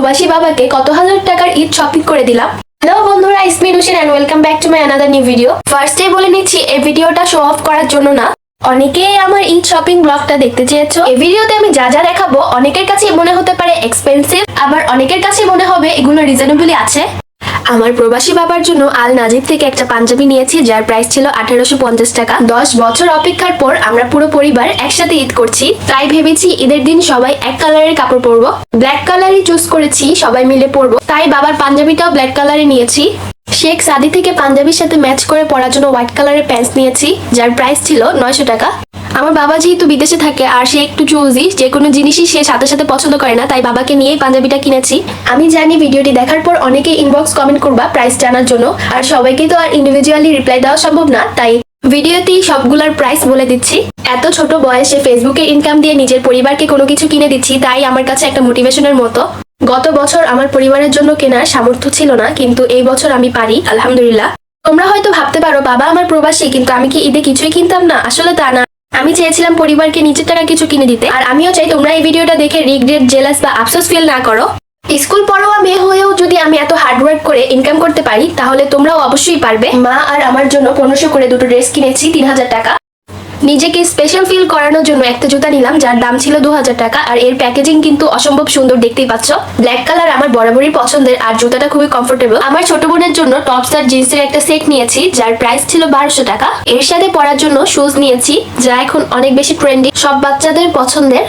প্রবাসী বাবাকে কত হাজার টাকার ঈদ শপিং করে দিলাম। হ্যালো বন্ধুরা ইসমি রুশিন and welcome back to my another new video ফার্স্টে বলে নিচ্ছি, এই ভিডিওটা শো অফ করার জন্য না। অনেকেই আমার ঈদ শপিং ব্লগটা দেখতে চেয়েছো। এই ভিডিওতে আমি যা যা দেখাবো, অনেকের কাছে মনে হতে পারে এক্সপেন্সিভ আবার অনেকের কাছে মনে হবে এগুলো রিজনেবলি আছে। আমার প্রবাসী বাবার জন্য আল নাজিব থেকে একটা পাঞ্জাবি নিয়েছি, যার প্রাইস ছিল আঠারোশো পঞ্চাশ টাকা। দশ বছর অপেক্ষার পর আমরা পুরো পরিবার একসাথে ঈদ করছি। তাই ভেবেছি ঈদের দিন সবাই এক কালারের কাপড় পরবো। ব্ল্যাক কালারই চুজ করেছি, সবাই মিলে পরবো। তাই বাবার পাঞ্জাবিটাও ব্ল্যাক কালারে নিয়েছি। শেখ সাদি থেকে পাঞ্জাবির সাথে ম্যাচ করে পরার জন্য হোয়াইট কালারের প্যান্টস নিয়েছি, যার প্রাইস ছিল নয়শো টাকা। আমার বাবা যেহেতু বিদেশে থাকে আর সে একটু চুজি যে কোনো জিনিসই সে সাথে সাথে পছন্দ করে না, তাই বাবাকে নিয়েই পাঞ্জাবিটা কিনেছি। আমি জানি ভিডিওটি দেখার পর অনেকে ইনবক্স কমেন্ট করবা প্রাইস জানার জন্য, আর সবাইকে তো আর ইন্ডিভিজুয়ালি রিপ্লাই দেওয়া সম্ভব না, তাই ভিডিওতেই সবগুলোর প্রাইস বলে দিচ্ছি। এত ছোট বয়সে ফেসবুকে ইনকাম দিয়ে নিজের পরিবারকে কোনো কিছু কিনে দিচ্ছি, তাই আমার কাছে একটা মোটিভেশনের মতো। গত বছর আমার পরিবারের জন্য কেনার সামর্থ্য ছিল না, কিন্তু এই বছর আমি পারি, আলহামদুলিল্লাহ। তোমরা হয়তো ভাবতে পারো, বাবা আমার প্রবাসী, কিন্তু আমি কি ঈদে কিছুই কিনতাম না? আসলে তা না। আমি চেয়েছিলাম পরিবারকে নিজের টাকা কিছু কিনে দিতে, আর আমিও চাই তোমরা এই ভিডিওটা দেখে রিগ্রেট জেলাস বা আফসোস ফিল না করো। স্কুল পড়োয়া মেয়ে হয়েও যদি আমি এত হার্ডওয়ার্ক করে ইনকাম করতে পারি, তাহলে তোমরাও অবশ্যই পারবে। মা আর আমার জন্য পনেরোশো করে দুটো ড্রেস কিনেছি, তিন হাজার টাকা। নিজেকে স্পেশাল ফিল করানোর জন্য একটা জুতা নিলাম, যার দাম ছিল দু হাজার টাকা, আর এর প্যাকেজিং কিন্তু অসম্ভব সুন্দর দেখতেই পাচ্ছ। ব্ল্যাক কালার আমার বরাবরই পছন্দের, আর জুতাটা খুবই কমফোর্টেবল আমার ছোট বোনের জন্য টপস আর জিন্সের একটা সেট নিয়েছি, যার প্রাইস ছিল বারোশো টাকা। এর সাথে পরার জন্য শুজ নিয়েছি, যা এখন অনেক বেশি ট্রেন্ডি সব বাচ্চাদের পছন্দের।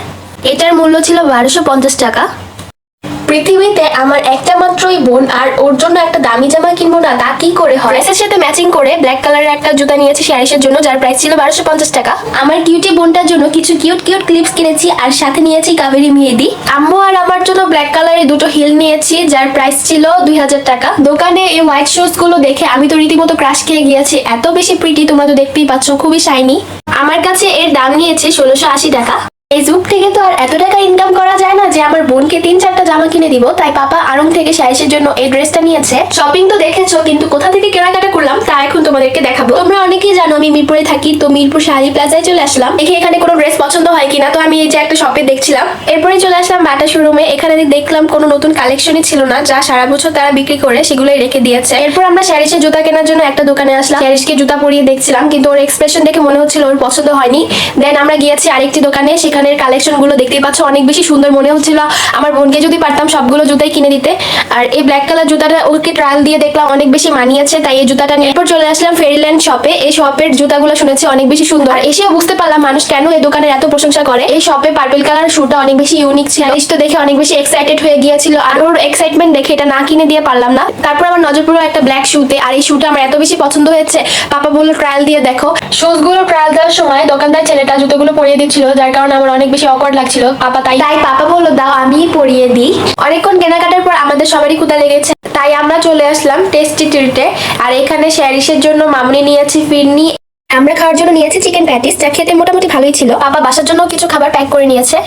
এটার মূল্য ছিল বারোশো টাকা। পৃথিবীতে আমার একটা মাত্রই বোন আর ওর জন্য একটা দামি জামা কিনবো না তা কি করে হয়? ড্রেসের সাথে ম্যাচিং করে ব্ল্যাক কালারের একটা জুতা নিয়েছি শ্যারিসের জন্য যার প্রাইস ছিল বারোশো পঞ্চাশ টাকা। আমার কিউটি বোনটার জন্য কিছু কিউট কিউট ক্লিপস কিনেছি আর সাথে নিয়েছি কাবেরি মেহেদি। আম্মু আর আমার জন্য ব্ল্যাক কালারের দুটো হিল নিয়েছি যার প্রাইস ছিল দুই হাজার টাকা। দোকানে এই হোয়াইট শুজগুলো দেখে আমি তো রীতিমতো ক্রাশ খেয়ে গিয়েছি। এত বেশি প্রিটি তোমরা তো দেখতেই পাচ্ছ খুবই শাইনি আমার কাছে এর দাম নিয়েছে ষোলোশো আশি টাকা। যুগ থেকে তো আর এত টাকা ইনকাম করা যায় না যে আমার বোনকে তিন চারটা জামা কিনে দিব, তাই পাপা আরং থেকে সাইসের জন্য এই ড্রেসটা নিয়েছে। শপিং তো দেখেছ, কিন্তু কোথা থেকে কেনাকাটা করলাম তা এখন তোমাদেরকে দেখাবো। তোমরা অনেকেই জানো আমি মিরপুরে থাকি, তো মিরপুর শাড়ি প্লাজায় চলে আসলাম। দেখি এখানে কোনো ড্রেস পছন্দ হয় কিনা, তো আমি এই যে একটা শপে দেখছিলাম। এরপরে চলে আসলাম বাটা শোরুমে এখানে দেখলাম কোনো নতুন কালেকশনই ছিল না, যা সারা বছর তারা বিক্রি করে, সেগুলোই রেখে দিয়েছে। এরপর আমরা স্যারিসের জুতা কেনার জন্য একটা দোকানে আসলাম। স্যারিসকে জুতা পরিয়ে দেখছিলাম, কিন্তু ওর এক্সপ্রেশন দেখে মনে হচ্ছিল ওর পছন্দ হয়নি। দেন আমরা গিয়েছি আরেকটি দোকানে সেখানের কালেকশনগুলো দেখতেই পাচ্ছ, অনেক বেশি সুন্দর মনে হচ্ছিল। আমার বোনকে যদি পারতাম সবগুলো জুতাই কিনে দিতে। আর এই ব্ল্যাক কালার জুতাটা ওকে ট্রায়াল দিয়ে দেখলাম, অনেক বেশি মানিয়েছে, তাই এই জুতাটা নিয়ে এরপর চলে আসলাম ফেরিল্যান্ড শপে এই শপের জুতাগুলো শুনেছি অনেক বেশি সুন্দর। আর এসেও বুঝতে পারলাম মানুষ কেন এই দোকানের এত প্রশংসা করে। এই শপে পার্পল কালার শুটা অনেক বেশি ইউনিক ছিল। তো দেখে অনেক বেশি এক্সাইটেড হয়ে গিয়েছিল। আর ওর এক্সাইটমেন্ট দেখে এটা না কিনে দিয়ে পারলাম না। তারপর আমার নজর পড়ল একটা ব্ল্যাক শুতে আর এই শুটা আমার এত বেশি পছন্দ হয়েছে। পাপা বলল ট্রায়াল দিয়ে দেখো। শুজগুলো ট্রায়াল দেওয়ার সময় দোকানদার ছেলেটা জুতোগুলো পরিয়ে দিচ্ছিল, যার কারণে আমার অনেক বেশি অকওয়ার্ড লাগছিল। পাপা তাই তাই পাপা বলল দাও আমি পরিয়ে দিই। অনেকক্ষণ কেনাকাটার পর আমাদের সবারই ক্ষুদা লেগেছে। তাই আমরা চলে আসলাম টেস্টি ট্রিটে আর এখানে শ্যারিসের জন্য মামুনি নিয়েছি ফিরনি। আমরা খাওয়ার জন্য নিয়েছি চিকেন প্যাটিস যা খেতে মোটামুটি ভালোই ছিল। পাপা বাসার জন্য কিছু খাবার প্যাক করে নিয়েছে।